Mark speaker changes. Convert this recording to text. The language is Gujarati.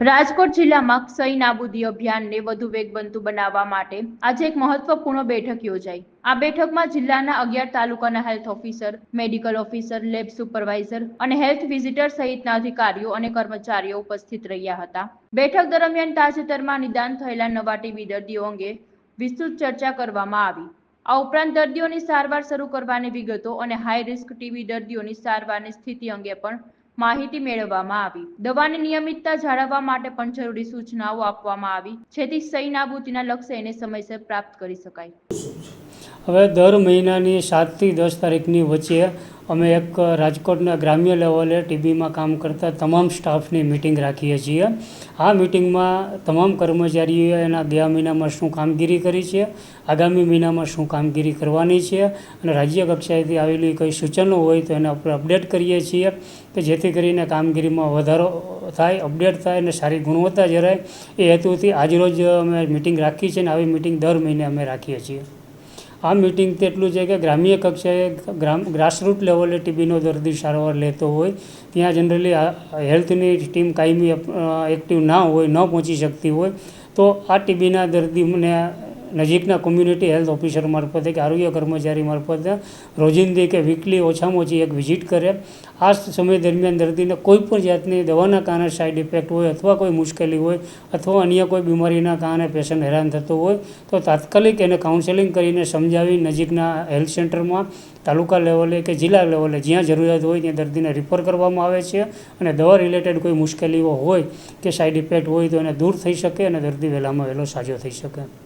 Speaker 1: રાજકોટ જિલ્લામાં ક્ષય નાબૂદી અભિયાનને વધુ વેગવંતુ બનાવવા માટે આજે એક મહત્વપૂર્ણ બેઠક યોજાઈ. આ બેઠકમાં જિલ્લાના અગિયાર તાલુકાના health officer, medical officer, lab supervisor અને હેલ્થ વિઝિટર સહિતના અધિકારીઓ અને કર્મચારીઓ ઉપસ્થિત રહ્યા હતા. બેઠક દરમિયાન તાજેતરમાં નિદાન થયેલા નવા ટીબી દર્દીઓ અંગે વિસ્તૃત ચર્ચા કરવામાં આવી. આ ઉપરાંત દર્દીઓની સારવાર શરૂ કરવાની વિગતો અને હાઈ રિસ્ક ટીબી દર્દીઓની સારવારની સ્થિતિ અંગે પણ માહિતી મેળવવામાં આવી. દવાની નિયમિતતા જાળવવા માટે પણ જરૂરી સૂચનાઓ આપવામાં આવી, જેથી સહી નાબૂદીના લક્ષ્યને સમયસર પ્રાપ્ત કરી શકાય.
Speaker 2: હવે દર મહિનાની સાતથી દસ તારીખની વચ્ચે અમે એક રાજકોટના ગ્રામ્ય લેવલે ટીબીમાં કામ કરતા તમામ સ્ટાફની મિટિંગ રાખીએ છીએ. આ મિટિંગમાં તમામ કર્મચારીઓએ એના ગયા મહિનામાં શું કામગીરી કરી છે, આગામી મહિનામાં શું કામગીરી કરવાની છે અને રાજ્ય કક્ષાએથી આવેલી કોઈ સૂચનો હોય તો એને આપણે અપડેટ કરીએ છીએ કે જેથી કરીને કામગીરીમાં વધારો થાય, અપડેટ થાય અને સારી ગુણવત્તા જરાય એ હેતુથી આજરોજ અમે મિટિંગ રાખી છે અને આવી મિટિંગ દર મહિને અમે રાખીએ છીએ. આ મિટિંગ તેટલું છે કે ગ્રામ્ય કક્ષાએ ગ્રામ ગ્રાસરૂટ લેવલે ટીબીનો દર્દી સારવાર લેતો હોય, ત્યાં જનરલી હેલ્થની ટીમ કાયમી એક્ટિવ ના હોય, ન પહોંચી શકતી હોય, તો આ ટીબીના દર્દીને નજીકના કોમ્યુનિટી હેલ્થ ઓફિસર મારફતે કે આરોગ્ય કર્મચારી મારફતે રોજિંદી કે વીકલી ઓછામાં ઓછી એક વિઝિટ કરે. આ સમય દરમિયાન દર્દીને કોઈ પણ જાતની દવાના કારણે સાઈડ ઇફેક્ટ હોય અથવા કોઈ મુશ્કેલી હોય અથવા અન્ય કોઈ બીમારીના કારણે પેશન્ટ હેરાન થતો હોય, તો તાત્કાલિક એને કાઉન્સેલિંગ કરીને સમજાવી નજીકના હેલ્થ સેન્ટરમાં તાલુકા લેવલે કે જિલ્લા લેવલે જ્યાં જરૂરિયાત હોય ત્યાં દર્દીને રિફર કરવામાં આવે છે અને દવા રિલેટેડ કોઈ મુશ્કેલીઓ હોય કે સાઈડ ઇફેક્ટ હોય તો એને દૂર થઈ શકે અને દર્દી વહેલામાં વહેલો સાજો થઈ શકે.